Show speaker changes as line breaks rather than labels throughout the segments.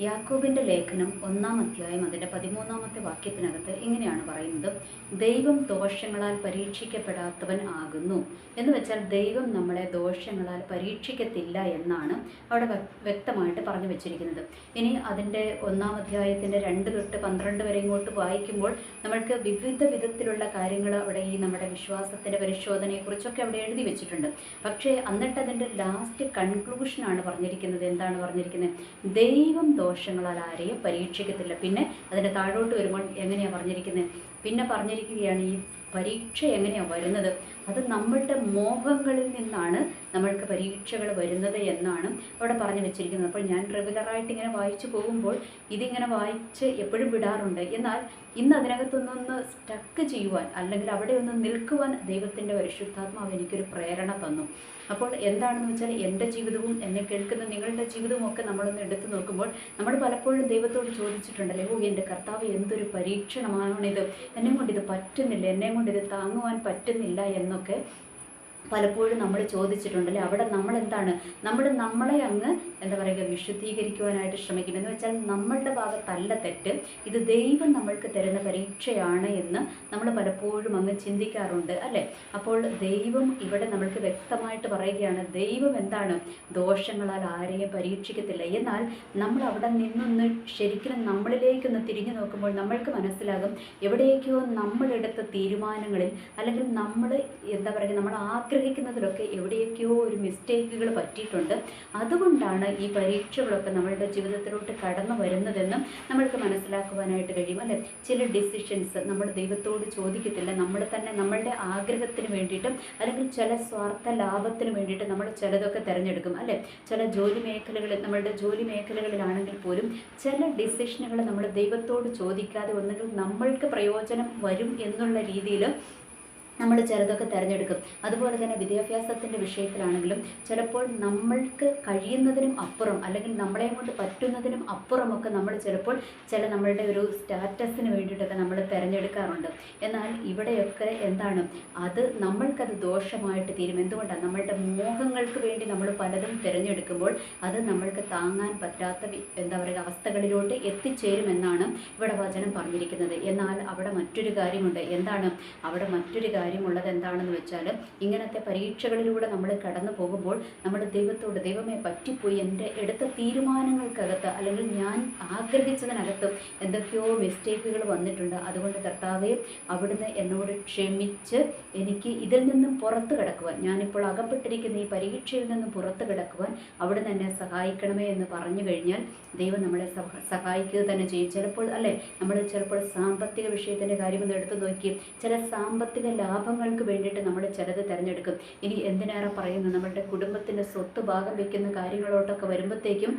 യാക്കോബിന്റെ ലേഖനം ഒന്നാം അധ്യായം അതിന്റെ പതിമൂന്നാമത്തെ വാക്യത്തിനകത്ത് ഇങ്ങനെയാണ് പറയുന്നത്. ദൈവം ദോഷങ്ങളാൽ പരീക്ഷിക്കപ്പെടാത്തവൻ ആകുന്നു. എന്ന് വെച്ചാൽ ദൈവം നമ്മളെ ദോഷങ്ങളാൽ പരീക്ഷിക്കത്തില്ല എന്നാണ് അവിടെ വ്യക്തമായിട്ട് പറഞ്ഞു വെച്ചിരിക്കുന്നത്. ഇനി അതിന്റെ ഒന്നാം അധ്യായത്തിന്റെ രണ്ട് തൊട്ട് പന്ത്രണ്ട് വരെ ഇങ്ങോട്ട് വായിക്കുമ്പോൾ നമ്മൾക്ക് വിവിധ വിധത്തിലുള്ള കാര്യങ്ങൾ അവിടെ ഈ നമ്മുടെ വിശ്വാസത്തിന്റെ പരിശോധനയെക്കുറിച്ചൊക്കെ അവിടെ എഴുതി വെച്ചിട്ടുണ്ട്. പക്ഷേ എന്നിട്ട് അതിന്റെ ലാസ്റ്റ് കൺക്ലൂഷനാണ് പറഞ്ഞിരിക്കുന്നത്. എന്താണ് പറഞ്ഞിരിക്കുന്നത്? ദൈവം ദോഷങ്ങളാൽ ആരെയും പരീക്ഷിക്കത്തില്ല. പിന്നെ അതിന്റെ താഴോട്ട് വരുമ്പോൾ എങ്ങനെയാണ് പറഞ്ഞിരിക്കുന്നത് പിന്നെ പറഞ്ഞിരിക്കുകയാണ് ഈ പരീക്ഷ എങ്ങനെയാണ് വരുന്നത്? അത് നമ്മളുടെ മോഹങ്ങളിൽ നിന്നാണ് നമ്മൾക്ക് പരീക്ഷകൾ വരുന്നത് എന്നാണ് അവിടെ പറഞ്ഞു വെച്ചിരിക്കുന്നത്. അപ്പോൾ ഞാൻ റെഗുലറായിട്ട് ഇങ്ങനെ വായിച്ചു പോകുമ്പോൾ ഇതിങ്ങനെ വായിച്ച് എപ്പോഴും വിടാറുണ്ട്. എന്നാൽ ഇന്ന് അതിനകത്തൊന്നൊന്ന് സ്റ്റക്ക് ചെയ്യുവാൻ അല്ലെങ്കിൽ അവിടെ ഒന്ന് നിൽക്കുവാൻ ദൈവത്തിന്റെ പരിശുദ്ധാത്മാവ് എനിക്കൊരു പ്രേരണ തന്നു. അപ്പോൾ എന്താണെന്ന് വെച്ചാൽ എന്റെ ജീവിതവും എന്നെ കേൾക്കുന്ന നിങ്ങളുടെ ജീവിതവും ഒക്കെ നമ്മളൊന്ന് എടുത്തു നോക്കുമ്പോൾ നമ്മൾ പലപ്പോഴും ദൈവത്തോട് ചോദിച്ചിട്ടുണ്ടല്ലേ ഓ എന്റെ കർത്താവ് എന്തൊരു പരീക്ഷണമാണിത്? എന്നെ കൊണ്ട് ഇത് പറ്റുന്നില്ല എന്നെ കൊണ്ട് ഇത് താങ്ങുവാൻ പറ്റുന്നില്ല എന്നൊക്കെ പലപ്പോഴും നമ്മൾ ചോദിച്ചിട്ടുണ്ടല്ലേ? അവിടെ നമ്മൾ എന്താണ് നമ്മൾ നമ്മളെ അങ്ങ് എന്താ പറയുക വിശുദ്ധീകരിക്കുവാനായിട്ട് ശ്രമിക്കുന്നത് എന്ന് വെച്ചാൽ നമ്മളുടെ ഭാഗത്തല്ല തെറ്റ്. ഇത് ദൈവം നമ്മൾക്ക് തരുന്ന പരീക്ഷയാണ് എന്ന് നമ്മൾ പലപ്പോഴും അങ്ങ് ചിന്തിക്കാറുണ്ട് അല്ലേ? അപ്പോൾ ദൈവം ഇവിടെ നമ്മൾക്ക് വ്യക്തമായിട്ട് പറയുകയാണ് ദൈവം എന്താണ്? ദോഷങ്ങളാൽ ആരെയും പരീക്ഷിക്കത്തില്ല. എന്നാൽ നമ്മൾ അവിടെ നിന്നൊന്ന് ശരിക്കും നമ്മളിലേക്കൊന്ന് തിരിഞ്ഞു നോക്കുമ്പോൾ നമ്മൾക്ക് മനസ്സിലാകും എവിടേക്കോ നമ്മളെടുത്ത തീരുമാനങ്ങളിൽ അല്ലെങ്കിൽ നമ്മൾ എന്താ പറയുക നമ്മൾ ആഗ്രഹിക്കുന്നതിലൊക്കെ എവിടെയൊക്കെയോ ഒരു മിസ്റ്റേക്കുകൾ പറ്റിയിട്ടുണ്ട്. അതുകൊണ്ടാണ് ഈ പരീക്ഷകളൊക്കെ നമ്മളുടെ ജീവിതത്തിലോട്ട് കടന്നു വരുന്നതെന്നും നമ്മൾക്ക് മനസ്സിലാക്കുവാനായിട്ട് കഴിയും അല്ലെ? ചില ഡിസിഷൻസ് നമ്മൾ ദൈവത്തോട് ചോദിക്കത്തില്ല. നമ്മൾ തന്നെ നമ്മളുടെ ആഗ്രഹത്തിന് വേണ്ടിയിട്ടും അല്ലെങ്കിൽ ചില സ്വാർത്ഥ ലാഭത്തിന് വേണ്ടിയിട്ട് നമ്മൾ ചിലതൊക്കെ തിരഞ്ഞെടുക്കും അല്ലെ? ചില ജോലി മേഖലകളിൽ നമ്മളുടെ ജോലി മേഖലകളിലാണെങ്കിൽ പോലും ചില ഡിസിഷനുകൾ നമ്മൾ ദൈവത്തോട് ചോദിക്കാതെ ഒന്നുകിൽ നമ്മൾക്ക് പ്രയോജനം വരും എന്നുള്ള രീതിയിൽ നമ്മൾ ചിലതൊക്കെ തിരഞ്ഞെടുക്കും. അതുപോലെ തന്നെ വിദ്യാഭ്യാസത്തിന്റെ വിഷയത്തിലാണെങ്കിലും ചിലപ്പോൾ നമ്മൾക്ക് കഴിയുന്നതിനും അപ്പുറം അല്ലെങ്കിൽ നമ്മളെ കൊണ്ട് പറ്റുന്നതിനും അപ്പുറമൊക്കെ നമ്മൾ ചിലപ്പോൾ ചില നമ്മളുടെ ഒരു സ്റ്റാറ്റസിന് വേണ്ടിയിട്ടൊക്കെ നമ്മൾ തിരഞ്ഞെടുക്കാറുണ്ട്. എന്നാൽ ഇവിടെയൊക്കെ എന്താണ്? അത് നമ്മൾക്കത് ദോഷമായിട്ട് തീരും. എന്തുകൊണ്ടാണ്? നമ്മളുടെ മോഹങ്ങൾക്ക് വേണ്ടി നമ്മൾ പലതും തിരഞ്ഞെടുക്കുമ്പോൾ അത് നമ്മൾക്ക് താങ്ങാൻ പറ്റാത്ത എന്താ പറയുക അവസ്ഥകളിലോട്ട് എത്തിച്ചേരുമെന്നാണ് ഇവിടെ വചനം പറഞ്ഞിരിക്കുന്നത്. എന്നാൽ അവിടെ മറ്റൊരു കാര്യമുണ്ട്. എന്താണ്? അവിടെ മറ്റൊരു കാര്യമുള്ളത് എന്താണെന്ന് വെച്ചാൽ ഇങ്ങനത്തെ പരീക്ഷകളിലൂടെ നമ്മൾ കടന്നു പോകുമ്പോൾ നമ്മുടെ ദൈവത്തോട് ദൈവമേ പറ്റിപ്പോയി എന്റെ എടുത്ത തീരുമാനങ്ങൾക്കകത്ത് അല്ലെങ്കിൽ ഞാൻ ആഗ്രഹിച്ചതിനകത്ത് എന്തൊക്കെയോ മിസ്റ്റേക്കുകൾ വന്നിട്ടുണ്ട്. അതുകൊണ്ട് കർത്താവെ അവിടുന്ന് എന്നോട് ക്ഷമിച്ച് എനിക്ക് ഇതിൽ നിന്നും പുറത്തു കിടക്കുവാൻ ഞാനിപ്പോൾ അകപ്പെട്ടിരിക്കുന്ന ഈ പരീക്ഷയിൽ നിന്നും പുറത്തു കിടക്കുവാൻ അവിടുന്ന് എന്നെ സഹായിക്കണമേ എന്ന് പറഞ്ഞു കഴിഞ്ഞാൽ ദൈവം നമ്മളെ സഹായിക്കുക തന്നെ ചെയ്യും. ചിലപ്പോൾ അല്ലേ നമ്മൾ ചിലപ്പോൾ സാമ്പത്തിക വിഷയത്തിന്റെ കാര്യമൊന്ന് എടുത്തു നോക്കി ചില സാമ്പത്തിക ലാഭങ്ങൾക്ക് വേണ്ടിയിട്ട് നമ്മൾ ചിലത് തിരഞ്ഞെടുക്കും. ഇനി എന്തിനേറെ പറയുന്നു? നമ്മളുടെ കുടുംബത്തിന്റെ സ്വത്ത് ഭാഗം വയ്ക്കുന്ന കാര്യങ്ങളോട്ടൊക്കെ വരുമ്പോഴത്തേക്കും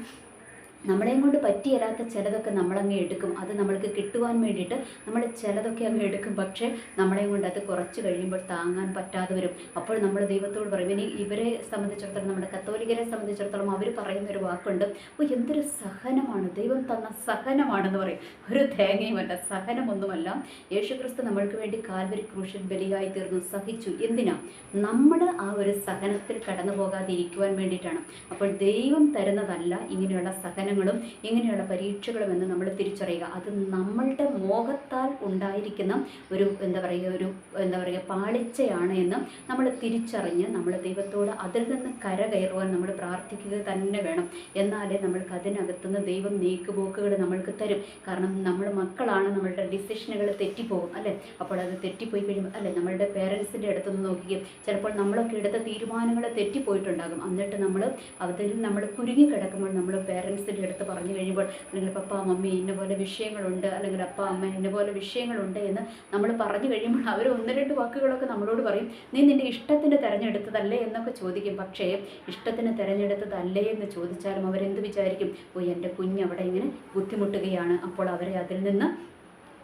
നമ്മളെയും കൊണ്ട് പറ്റിയല്ലാത്ത ചിലതൊക്കെ നമ്മളങ്ങ് എടുക്കും. അത് നമ്മൾക്ക് കിട്ടുവാൻ വേണ്ടിയിട്ട് നമ്മൾ ചിലതൊക്കെ അങ്ങ് എടുക്കും. പക്ഷേ നമ്മളെയും കൊണ്ട് അത് കുറച്ച് കഴിയുമ്പോൾ താങ്ങാൻ പറ്റാതെ വരും. അപ്പോൾ നമ്മൾ ദൈവത്തോട് പറയും ഇനി ഇവരെ സംബന്ധിച്ചിടത്തോളം നമ്മുടെ കത്തോലിക്കരെ സംബന്ധിച്ചിടത്തോളം അവർ പറയുന്ന ഒരു വാക്കുണ്ട്. അപ്പോൾ എന്തൊരു സഹനമാണ്. ദൈവം തന്ന സഹനമാണെന്ന് പറയും. ഒരു തേങ്ങയുമല്ല സഹനമൊന്നുമല്ല. യേശുക്രിസ്തു നമ്മൾക്ക് വേണ്ടി കാൽവരി ക്രൂശൻ ബലിയായി തീർന്നു. സഹിച്ചു. എന്തിനാ? നമ്മൾ ആ ഒരു സഹനത്തിൽ കടന്നു പോകാതിരിക്കുവാൻ വേണ്ടിയിട്ടാണ്. അപ്പോൾ ദൈവം തരുന്നതല്ല ഇങ്ങനെയുള്ള സഹനങ്ങളും ഇങ്ങനെയുള്ള പരീക്ഷകളും എന്ന് നമ്മൾ തിരിച്ചറിയുക. അത് നമ്മളുടെ മോഹത്താൽ ഉണ്ടായിരിക്കുന്ന ഒരു എന്താ പറയുക ഒരു എന്താ പറയുക പാളിച്ചയാണ് എന്ന് നമ്മൾ തിരിച്ചറിഞ്ഞ് നമ്മൾ ദൈവത്തോട് അതിൽ നിന്ന് കരകയറുവാൻ നമ്മൾ പ്രാർത്ഥിക്കുക തന്നെ വേണം. എന്നാലേ നമ്മൾക്ക് അതിനകത്തുനിന്ന് ദൈവം നീക്കുപോക്കുകൾ നമ്മൾക്ക് തരും. കാരണം നമ്മൾ മക്കളാണ് നമ്മളുടെ ഡിസിഷനുകൾ തെറ്റിപ്പോകും അല്ലേ? അപ്പോൾ അത് തെറ്റിപ്പോയി കഴിയുമ്പോൾ അല്ലേ? നമ്മളുടെ പേരൻസിന്റെ അടുത്തുനിന്ന് നോക്കുകയും ചിലപ്പോൾ നമ്മളൊക്കെ എടുത്ത തീരുമാനങ്ങൾ തെറ്റിപ്പോയിട്ടുണ്ടാകും. എന്നിട്ട് നമ്മൾ അതിൽ നമ്മൾ കുരുങ്ങി കിടക്കുമ്പോൾ നമ്മൾ പേരൻസിന്റെ അടുത്ത് പറഞ്ഞു കഴിയുമ്പോൾ അല്ലെങ്കിൽ പപ്പ മമ്മി ഇന്ന പോലെ വിഷയങ്ങളുണ്ട് അല്ലെങ്കിൽ അപ്പ അമ്മ ഇന്ന പോലെ വിഷയങ്ങളുണ്ട് എന്ന് നമ്മൾ പറഞ്ഞു കഴിയുമ്പോൾ അവർ ഒന്ന് രണ്ട് വാക്കുകളൊക്കെ നമ്മളോട് പറയും. നീ നിന്റെ ഇഷ്ടത്തിന് തിരഞ്ഞെടുത്തതല്ലേ? എന്നൊക്കെ ചോദിക്കും. പക്ഷേ ഇഷ്ടത്തിന് തിരഞ്ഞെടുത്തതല്ലേ എന്ന് ചോദിച്ചാലും അവരെന്ത് വിചാരിക്കും? ഓ എന്റെ കുഞ്ഞ് അവിടെ ഇങ്ങനെ ബുദ്ധിമുട്ടുകയാണ്. അപ്പോൾ അവരെ അതിൽ നിന്ന്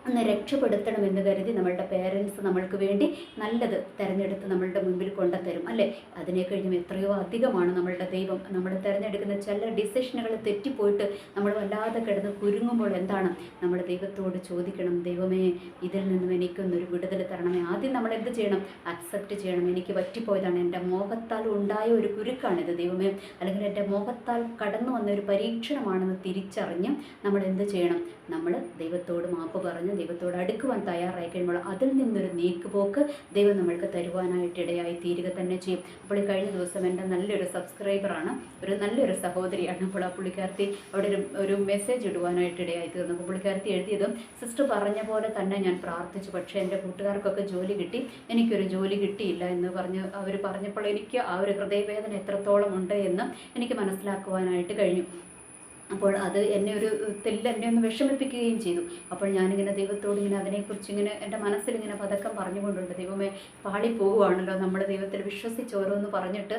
ഒന്ന് രക്ഷപ്പെടുത്തണമെന്ന് കരുതി നമ്മളുടെ പേരൻസ് നമ്മൾക്ക് വേണ്ടി നല്ലത് തിരഞ്ഞെടുത്ത് നമ്മളുടെ മുമ്പിൽ കൊണ്ടുത്തരും അല്ലേ? അതിനെ കഴിഞ്ഞും എത്രയോ അധികമാണ് നമ്മളുടെ ദൈവം. നമ്മൾ തിരഞ്ഞെടുക്കുന്ന ചില ഡിസിഷനുകൾ തെറ്റിപ്പോയിട്ട് നമ്മൾ വല്ലാതെ കിടന്ന് കുരുങ്ങുമ്പോൾ എന്താണ്? നമ്മുടെ ദൈവത്തോട് ചോദിക്കണം ദൈവമേ ഇതിൽ നിന്നും എനിക്കൊന്നൊരു വിടുതൽ തരണമേ. ആദ്യം നമ്മൾ എന്ത് ചെയ്യണം? അക്സെപ്റ്റ് ചെയ്യണം. എനിക്ക് പറ്റിപ്പോയതാണ്. എന്റെ മോഹത്താൽ ഉണ്ടായ ഒരു കുരുക്കാണിത് ദൈവമേ. അല്ലെങ്കിൽ എന്റെ മോഹത്താൽ കടന്നു വന്ന ഒരു പരീക്ഷണമാണെന്ന് തിരിച്ചറിഞ്ഞ് നമ്മൾ എന്ത് ചെയ്യണം? നമ്മൾ ദൈവത്തോട് മാപ്പ് പറഞ്ഞ് ദൈവത്തോട് അടുക്കുവാൻ തയ്യാറായി കഴിയുമ്പോൾ അതിൽ നിന്നൊരു നീക്കുപോക്ക് ദൈവം നമ്മൾക്ക് തരുവാനായിട്ട് ഇടയായി തീരുക തന്നെ ചെയ്യും. അപ്പോൾ കഴിഞ്ഞ ദിവസം എന്റെ നല്ലൊരു സബ്സ്ക്രൈബറാണ് ഒരു നല്ലൊരു സഹോദരിയാണ്. അപ്പോൾ ആ പുള്ളിക്കാരത്തി അവിടെ ഒരു ഒരു മെസ്സേജ് ഇടുവാനായിട്ട് ഇടയായി തീർന്നു. അപ്പോൾ പുള്ളിക്കാരത്തി എഴുതിയതും സിസ്റ്റർ പറഞ്ഞ പോലെ തന്നെ ഞാൻ പ്രാർത്ഥിച്ചു. പക്ഷേ എന്റെ കൂട്ടുകാർക്കൊക്കെ ജോലി കിട്ടി. എനിക്കൊരു ജോലി കിട്ടിയില്ല എന്ന് പറഞ്ഞ് അവർ പറഞ്ഞപ്പോൾ എനിക്ക് ആ ഒരു ഹൃദയവേദന എത്രത്തോളം ഉണ്ട് എന്ന് എനിക്ക് മനസ്സിലാക്കുവാനായിട്ട് കഴിഞ്ഞു. അപ്പോൾ അത് എന്നെ ഒരു തെല്ല് എന്നെ ഒന്ന് വിഷമിപ്പിക്കുകയും ചെയ്തു. അപ്പോൾ ഞാനിങ്ങനെ ദൈവത്തോട് ഇങ്ങനെ അതിനെക്കുറിച്ച് ഇങ്ങനെ എന്റെ മനസ്സിൽ ഇങ്ങനെ പതക്കം പറഞ്ഞുകൊണ്ടുണ്ട്. ദൈവമേ പാളിപ്പോവുകയാണല്ലോ നമ്മൾ ദൈവത്തിൽ വിശ്വസിച്ച് ഓരോന്ന് പറഞ്ഞിട്ട്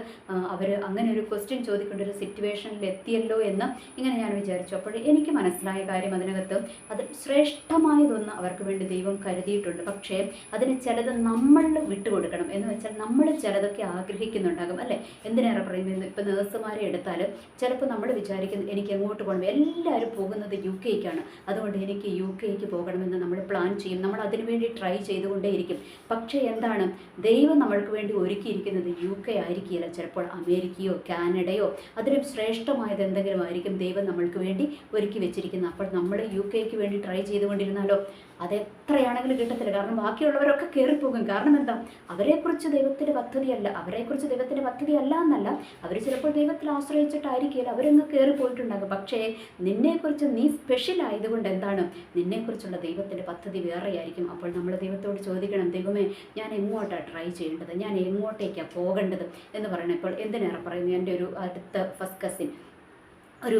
അവർ അങ്ങനെ ഒരു ക്വസ്റ്റ്യൻ ചോദിക്കേണ്ട ഒരു സിറ്റുവേഷനിൽ എത്തിയല്ലോ എന്ന് ഇങ്ങനെ ഞാൻ വിചാരിച്ചു. അപ്പോൾ എനിക്ക് മനസ്സിലായ കാര്യം അതിനകത്ത് അത് ശ്രേഷ്ഠമായതൊന്ന് അവർക്ക് വേണ്ടി ദൈവം കരുതിയിട്ടുണ്ട്. പക്ഷേ അതിന് ചിലത് നമ്മൾ വിട്ടുകൊടുക്കണം എന്ന് വെച്ചാൽ നമ്മൾ ചിലതൊക്കെ ആഗ്രഹിക്കുന്നുണ്ടാകും അല്ലേ? എന്തിനേറെ പറയുന്നത്? ഇപ്പം നേഴ്സുമാരെ എടുത്താൽ ചിലപ്പോൾ നമ്മൾ വിചാരിക്കുന്നത് എനിക്ക് എങ്ങോട്ട് പോകണം. എല്ലാവരും പോകുന്നത് യു കെക്കാണ്. അതുകൊണ്ട് എനിക്ക് യു കെക്ക് പോകണമെന്ന് നമ്മൾ പ്ലാൻ ചെയ്യും. നമ്മൾ അതിനുവേണ്ടി ട്രൈ ചെയ്തുകൊണ്ടേയിരിക്കും. പക്ഷേ എന്താണ്? ദൈവം നമ്മൾക്ക് വേണ്ടി ഒരുക്കിയിരിക്കുന്നത് യു കെ ആയിരിക്കില്ല ചിലപ്പോൾ അമേരിക്കയോ കാനഡയോ അതിലും ശ്രേഷ്ഠമായത് എന്തെങ്കിലും ആയിരിക്കും ദൈവം നമ്മൾക്ക് വേണ്ടി ഒരുക്കി വെച്ചിരിക്കുന്നത്. അപ്പോൾ നമ്മൾ യു കെക്ക് വേണ്ടി ട്രൈ ചെയ്തുകൊണ്ടിരുന്നാലോ? അതെത്രയാണെങ്കിലും കിട്ടത്തില്ല. കാരണം ബാക്കിയുള്ളവരൊക്കെ കയറിപ്പോകും. കാരണം എന്താ? അവരെക്കുറിച്ച് ദൈവത്തിന്റെ പദ്ധതിയല്ല. അവരെക്കുറിച്ച് ദൈവത്തിന്റെ പദ്ധതിയല്ല എന്നല്ല. അവർ ചിലപ്പോൾ ദൈവത്തിൽ ആശ്രയിച്ചിട്ടായിരിക്കില്ല അവരങ്ങ് കയറിപ്പോയിട്ടുണ്ടാകും. പക്ഷേ നിന്നെക്കുറിച്ച് നീ സ്പെഷ്യൽ ആയതുകൊണ്ട് എന്താണ്? നിന്നെക്കുറിച്ചുള്ള ദൈവത്തിന്റെ പദ്ധതി വേറെയായിരിക്കും. അപ്പോൾ നമ്മൾ ദൈവത്തോട് ചോദിക്കണം ദൈവമേ ഞാൻ എങ്ങോട്ടാണ് ട്രൈ ചെയ്യേണ്ടത്? ഞാൻ എങ്ങോട്ടേക്കാണ് പോകേണ്ടത്? എന്ന് പറയണം ഇപ്പോൾ എന്തിനേറെ പറയുന്നു? എന്റെ ഒരു അടുത്ത ഫസ്റ്റ് കസിൻ ഒരു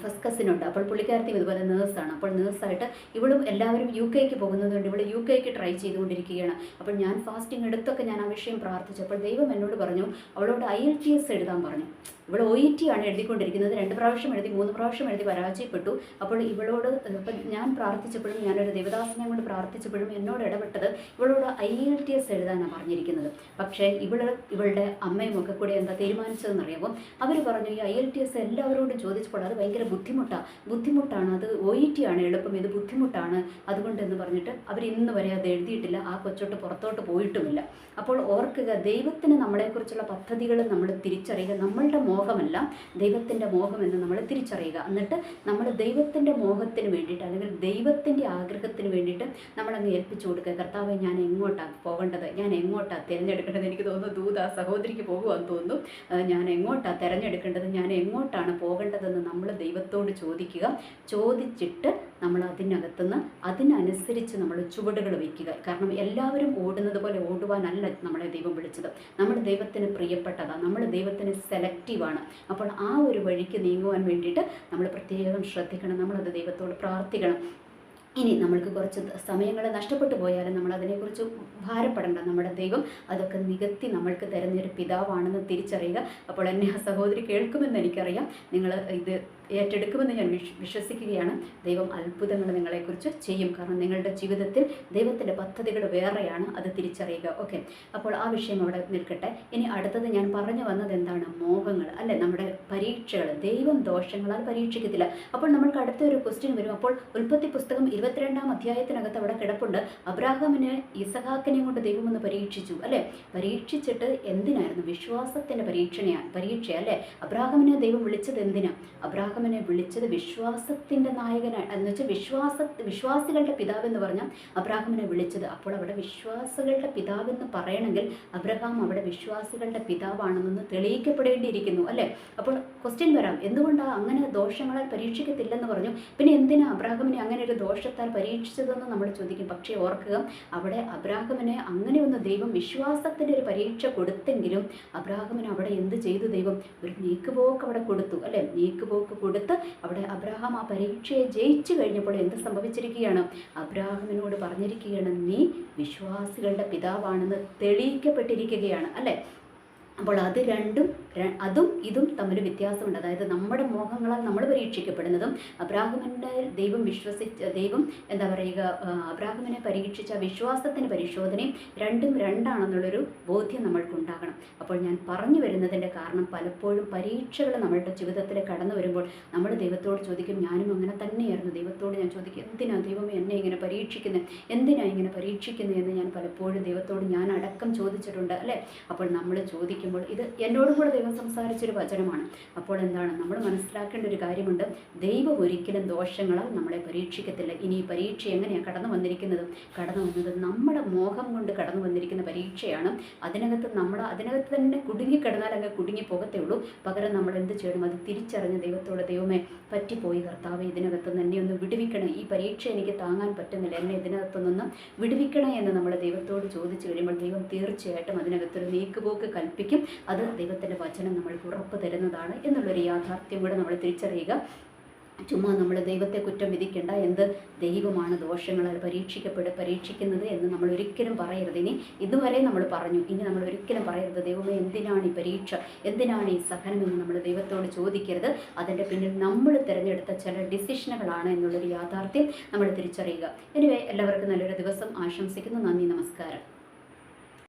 ഫസ്റ്റ് കസിൻ ഉണ്ട്. അപ്പോൾ പുള്ളിക്കാരത്തിയും ഇതുപോലെ നേഴ്സാണ് അപ്പോൾ നേഴ്സായിട്ട് ഇവളും എല്ലാവരും യു കെക്ക് പോകുന്നതുകൊണ്ട് ഇവൾ യു കെക്ക് ട്രൈ ചെയ്തുകൊണ്ടിരിക്കുകയാണ്. അപ്പോൾ ഞാൻ ഫാസ്റ്റിംഗ് എടുത്തൊക്കെ ഞാൻ ആ വിഷയം പ്രാർത്ഥിച്ചു. അപ്പോൾ ദൈവം എന്നോട് പറഞ്ഞു അവളോട് ഐ എൽ ടി എസ് എഴുതാൻ പറഞ്ഞു. ഇവൾ ഒ ഇ ടി ആണ് എഴുതിക്കൊണ്ടിരിക്കുന്നത്. രണ്ട് പ്രാവശ്യം എഴുതി മൂന്ന് പ്രാവശ്യം എഴുതി പരാജയപ്പെട്ടു. അപ്പോൾ ഇവളോട് ഇപ്പം ഞാൻ പ്രാർത്ഥിച്ചപ്പോഴും ഞാനൊരു ദേവദാസനെ കൊണ്ട് പ്രാർത്ഥിച്ചപ്പോഴും എന്നോട് ഇടപെട്ടത് ഇവളോട് ഐ എൽ ടി എസ് എഴുതാനാണ് പറഞ്ഞിരിക്കുന്നത്. പക്ഷേ ഇവൾ ഇവളുടെ അമ്മയും ഒക്കെ കൂടി എന്താ തീരുമാനിച്ചതെന്നറിയാമോ അവർ പറഞ്ഞു ഈ ഐ എൽ ടി എസ് എല്ലാവരോടും ചോദിച്ചപ്പോൾ അത് ഭയങ്കര ബുദ്ധിമുട്ടാണ് ബുദ്ധിമുട്ടാണ് അത് ഒ ഇ ടി ആണ് എളുപ്പം. ഇത് ബുദ്ധിമുട്ടാണ്. അതുകൊണ്ടെന്ന് പറഞ്ഞിട്ട് അവർ ഇന്ന് വരെ അത് എഴുതിയിട്ടില്ല. ആ കൊച്ചോട്ട് പുറത്തോട്ട് പോയിട്ടുമില്ല. അപ്പോൾ ഓർക്കുക ദൈവത്തിന് നമ്മളെക്കുറിച്ചുള്ള പദ്ധതികൾ നമ്മൾ തിരിച്ചറിയുക. നമ്മളുടെ മോഹമല്ല ദൈവത്തിന്റെ മോഹമെന്ന് നമ്മൾ തിരിച്ചറിയുക. എന്നിട്ട് നമ്മൾ ദൈവത്തിന്റെ മോഹത്തിന് വേണ്ടിയിട്ട് അല്ലെങ്കിൽ ദൈവത്തിന്റെ ആഗ്രഹത്തിന് വേണ്ടിയിട്ട് നമ്മളങ്ങ് ഏൽപ്പിച്ചു കൊടുക്കുക. കർത്താവെ ഞാൻ എങ്ങോട്ടാണ് പോകേണ്ടത്? ഞാൻ എങ്ങോട്ടാണ് തിരഞ്ഞെടുക്കേണ്ടത്? എനിക്ക് തോന്നുന്നു ദൂത സഹോദരിക്ക് പോകുമെന്ന് തോന്നുന്നു. ഞാൻ എങ്ങോട്ടാണ് തിരഞ്ഞെടുക്കേണ്ടത്? ഞാൻ എങ്ങോട്ടാണ് പോകേണ്ടതെന്ന് നമ്മൾ ദൈവത്തോട് ചോദിക്കുക. ചോദിച്ചിട്ട് നമ്മൾ അതിനകത്തുനിന്ന് അതിനനുസരിച്ച് നമ്മൾ ചുവടുകൾ വയ്ക്കുക. കാരണം എല്ലാവരും ഓടുന്നത് പോലെ ഓടുവാനല്ല നമ്മളെ ദൈവം വിളിച്ചത്. നമ്മൾ ദൈവത്തിന് പ്രിയപ്പെട്ടതാണ് നമ്മൾ ദൈവത്തിന് സെലക്റ്റീവാണ് അപ്പോൾ ആ ഒരു വഴിക്ക് നീങ്ങുവാൻ വേണ്ടിയിട്ട് നമ്മൾ പ്രത്യേകം ശ്രദ്ധിക്കണം. നമ്മളത് ദൈവത്തോട് പ്രാർത്ഥിക്കണം. ഇനി നമ്മൾക്ക് കുറച്ച് സമയങ്ങൾ നഷ്ടപ്പെട്ടു പോയാലും നമ്മൾ അതിനെക്കുറിച്ച് ഭാരപ്പെടേണ്ട. നമ്മുടെ ദൈവം അതൊക്കെ നികത്തി നമ്മൾക്ക് തരുന്നൊരു പിതാവാണെന്ന് തിരിച്ചറിയുക. അപ്പോൾ എന്നെ ആ സഹോദരി കേൾക്കുമെന്ന് എനിക്കറിയാം. നിങ്ങൾ ഇത് ഏറ്റെടുക്കുമെന്ന് ഞാൻ വിശ്വസിക്കുകയാണ്. ദൈവം അത്ഭുതങ്ങൾ നിങ്ങളെക്കുറിച്ച് ചെയ്യും. കാരണം നിങ്ങളുടെ ജീവിതത്തിൽ ദൈവത്തിന്റെ പദ്ധതികൾ വേറെയാണ്. അത് തിരിച്ചറിയുക. ഓക്കെ. അപ്പോൾ ആ വിഷയം അവിടെ നിൽക്കട്ടെ. ഇനി അടുത്തത് ഞാൻ പറഞ്ഞു വന്നത് എന്താണ്? മോഹങ്ങൾ. അല്ലെ? നമ്മുടെ പരീക്ഷകൾ. ദൈവം ദോഷങ്ങളാൽ പരീക്ഷിക്കത്തില്ല. അപ്പോൾ നമ്മൾക്ക് അടുത്ത ഒരു ക്വസ്റ്റ്യൻ വരും. അപ്പോൾ ഉൽപ്പത്തി പുസ്തകം ഇരുപത്തിരണ്ടാം അധ്യായത്തിനകത്ത് അവിടെ കിടപ്പുണ്ട്. അബ്രാഹമിന് ഇസഹാക്കിനെയും കൊണ്ട് ദൈവം ഒന്ന് പരീക്ഷിച്ചു അല്ലേ? പരീക്ഷിച്ചിട്ട് എന്തിനായിരുന്നു? വിശ്വാസത്തിന്റെ പരീക്ഷണയാണ് പരീക്ഷ അല്ലേ? അബ്രാഹമിനെ ദൈവം വിളിച്ചത് എന്തിനാ? അബ്രാഹാമിനെ വിളിച്ചത് വിശ്വാസത്തിന്റെ നായകനാണ് എന്ന് വെച്ചാൽ വിശ്വാസ വിശ്വാസികളുടെ പിതാവ് എന്ന് പറഞ്ഞാൽ അബ്രാഹമിനെ വിളിച്ചത്. അപ്പോൾ അവിടെ വിശ്വാസികളുടെ പിതാവെന്ന് പറയണമെങ്കിൽ അബ്രഹാം അവിടെ വിശ്വാസികളുടെ പിതാവാണെന്ന് തെളിയിക്കപ്പെടേണ്ടിയിരിക്കുന്നു അല്ലേ? അപ്പോൾ ക്വസ്റ്റ്യൻ വരാം. എന്തുകൊണ്ടാണ് അങ്ങനെ ദോഷങ്ങളാൽ പരീക്ഷിക്കത്തില്ലെന്ന് പറഞ്ഞു? പിന്നെ എന്തിനാ അബ്രാഹമിനെ അങ്ങനെ ഒരു ദോഷത്താൽ പരീക്ഷിച്ചതെന്ന് നമ്മൾ ചോദിക്കും. പക്ഷേ ഓർക്കുക അവിടെ അബ്രാഹമിനെ അങ്ങനെ ഒന്ന് ദൈവം വിശ്വാസത്തിന്റെ ഒരു പരീക്ഷ കൊടുത്തെങ്കിലും അബ്രാഹമിന് അവിടെ എന്ത് ചെയ്തു ദൈവം? ഒരു നീക്കുപോക്ക് അവിടെ കൊടുത്തു അല്ലേ? നീക്കുപോക്ക് കൊടുത്ത് അവിടെ അബ്രാഹാം ആ പരീക്ഷയെ ജയിച്ചു കഴിഞ്ഞപ്പോൾ എന്ത് സംഭവിച്ചിരിക്കുകയാണ്? അബ്രാഹമിനോട് പറഞ്ഞിരിക്കുകയാണ് നീ വിശ്വാസികളുടെ പിതാവാണെന്ന് തെളിയിക്കപ്പെട്ടിരിക്കുകയാണ് അല്ലേ? അപ്പോൾ അത് രണ്ടും അതും ഇതും തമ്മിൽ വ്യത്യാസമുണ്ട്. അതായത് നമ്മുടെ മോഹങ്ങളാൽ നമ്മൾ പരീക്ഷിക്കപ്പെടുന്നതും അബ്രാഹ്മന്റെ ദൈവം വിശ്വസിച്ച ദൈവം എന്താ പറയുക അബ്രാഹ്മനെ പരീക്ഷിച്ച വിശ്വാസത്തിന് പരിശോധനയും രണ്ടും രണ്ടാണെന്നുള്ളൊരു ബോധ്യം നമ്മൾക്കുണ്ടാകണം. അപ്പോൾ ഞാൻ പറഞ്ഞു വരുന്നതിന്റെ കാരണം പലപ്പോഴും പരീക്ഷകൾ നമ്മളുടെ ജീവിതത്തിൽ കടന്നു വരുമ്പോൾ നമ്മൾ ദൈവത്തോട് ചോദിക്കും ഞാനും അങ്ങനെ തന്നെയായിരുന്നു. ദൈവത്തോട് ഞാൻ ചോദിക്കും എന്തിനാണ് ദൈവമേ എന്നെ ഇങ്ങനെ പരീക്ഷിക്കുന്നത് എന്തിനാണ് ഇങ്ങനെ പരീക്ഷിക്കുന്നത് എന്ന് ഞാൻ പലപ്പോഴും ദൈവത്തോട് ഞാൻ അടക്കം ചോദിച്ചിട്ടുണ്ട് അല്ലേ? അപ്പോൾ നമ്മൾ ചോദിക്കുമ്പോൾ ഇത് എന്നോടും കൂടെ ദൈവം സംസാരിച്ചൊരു വചനമാണ്. അപ്പോൾ എന്താണ്? നമ്മൾ മനസ്സിലാക്കേണ്ട ഒരു കാര്യമുണ്ട്. ദൈവം ഒരിക്കലും ദോഷങ്ങളാൽ നമ്മളെ പരീക്ഷിക്കത്തില്ല. ഇനി ഈ പരീക്ഷ എങ്ങനെയാണ് കടന്നു വന്നിരിക്കുന്നത്? കടന്നു വന്നത് നമ്മുടെ മോഹം കൊണ്ട് കടന്നു വന്നിരിക്കുന്ന പരീക്ഷയാണ്. അതിനകത്ത് നമ്മൾ അതിനകത്ത് തന്നെ കുടുങ്ങിക്കിടന്നാൽ അങ്ങ് കുടുങ്ങി പോകത്തേ ഉള്ളൂ. പകരം നമ്മൾ എന്ത് ചെയ്യണം? അത് തിരിച്ചറിഞ്ഞ് ദൈവത്തോട് ദൈവമേ പറ്റിപ്പോയി കർത്താവ് ഇതിനകത്ത് എന്നെ ഒന്ന് വിടുവിക്കണം. ഈ പരീക്ഷ എനിക്ക് താങ്ങാൻ പറ്റുന്നില്ല. എന്നെ ഇതിനകത്തു നിന്ന് വിടുവിക്കണേ എന്ന് നമ്മൾ ദൈവത്തോട് ചോദിച്ചു കഴിയുമ്പോൾ ദൈവം തീർച്ചയായിട്ടും അതിനകത്തൊരു നീക്കുപോക്ക് കൽപ്പിക്കും. അത് ദൈവത്തിന്റെ വചനം നമ്മൾക്ക് ഉറപ്പ് തരുന്നതാണ് എന്നുള്ളൊരു യാഥാർത്ഥ്യം കൂടെ നമ്മൾ തിരിച്ചറിയുക. ചുമ്മാ നമ്മൾ ദൈവത്തെ കുറ്റം വിധിക്കേണ്ട എന്ത് ദൈവമാണ് ദോഷങ്ങളാൽ പരീക്ഷിക്കപ്പെട്ട് പരീക്ഷിക്കുന്നത് എന്ന് നമ്മൾ ഒരിക്കലും പറയരുത്. ഇനി ഇതുവരെ നമ്മൾ പറഞ്ഞു. ഇനി നമ്മൾ ഒരിക്കലും പറയരുത്. ദൈവമേ എന്തിനാണ് ഈ പരീക്ഷ? എന്തിനാണ് ഈ സഹനം എന്ന് നമ്മൾ ദൈവത്തോട് ചോദിക്കരുത്. അതിന്റെ പിന്നിൽ നമ്മൾ തിരഞ്ഞെടുത്ത ചില ഡിസിഷനുകളാണ് എന്നുള്ളൊരു യാഥാർത്ഥ്യം നമ്മൾ തിരിച്ചറിയുക. എനിവേ എല്ലാവർക്കും നല്ലൊരു ദിവസം. ആശംസിക്കുന്നു. നന്ദി. നമസ്കാരം.